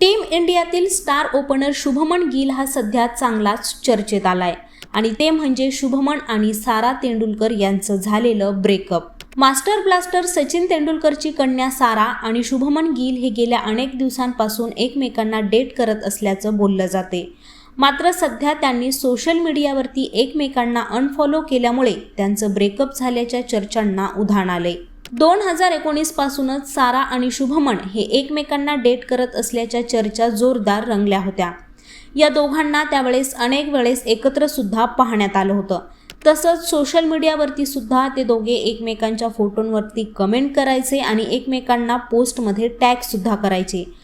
Team इंडियातील star opener Shubman Gill हा सध्या चांगलाच चर्चेत आलाय. आणि ते म्हणजे शुभमन आणि सारा तेंडुलकर यांचं झालेलं ब्रेकअप मास्टर ब्लास्टर सचिन तेंडुलकरची कन्या सारा आणि शुभमन गिल हे गेल्या अनेक दिवसांपासून एकमेकांना डेट करत असल्याचं बोललं जाते. मात्र सध्या त्यांनी सोशल मीडियावरती एकमेकांना अनफॉलो केल्यामुळे त्यांचं ब्रेकअप झाल्याच्या चर्चांना उधाण आले दोन हजार एकोणीसपासूनच सारा आणि शुभमन हे एकमेकांना डेट करत असल्याच्या चर्चा जोरदार रंगल्या होत्या. या दोघांना त्यावेळेस अनेक वेळेस एकत्र सुद्धा पाहण्यात आलं होतं. तसंच सोशल मीडियावरती सुद्धा ते दोघे एकमेकांच्या फोटोंवरती कमेंट करायचे आणि एकमेकांना पोस्टमध्ये टॅगसुद्धा करायचे.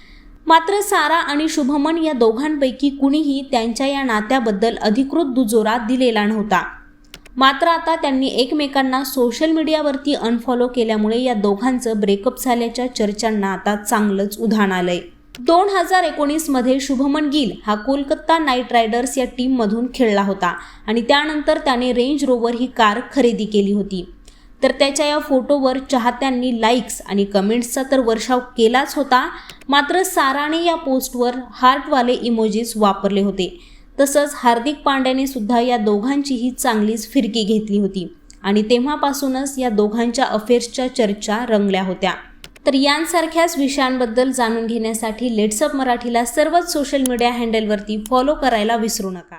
मात्र सारा आणि शुभमन या दोघांपैकी कुणीही त्यांच्या या नात्याबद्दल अधिकृत दुजोरा दिलेला नव्हता. मात्र आता त्यांनी एकमेकांना सोशल मीडियावरती अनफॉलो केल्यामुळे या दोघांचं ब्रेकअप झाल्याच्या चर्चांना आता चांगलंच उधाण आलंय. दोन हजार एकोणीसमध्ये शुभमन गिल हा कोलकाता नाईट रायडर्स या टीममधून खेळला होता आणि त्यानंतर त्याने रेंज रोवर ही कार खरेदी केली होती. तर त्याच्या या फोटोवर चाहत्यांनी लाईक्स आणि कमेंट्सचा तर वर्षाव केलाच होता मात्र साराने या पोस्टवर हार्टवाले इमोजीस वापरले होते. तसंच हार्दिक पांड्याने सुद्धा या दोघांचीही चांगलीच फिरकी घेतली होती. आणि तेव्हापासूनच या दोघांच्या अफेअर्सच्या चर्चा रंगल्या होत्या. तर यांसारख्याच विषयांबद्दल जाणून घेण्यासाठी लेट्सअप मराठीला सर्वच सोशल मीडिया हँडलवरती फॉलो करायला विसरू नका.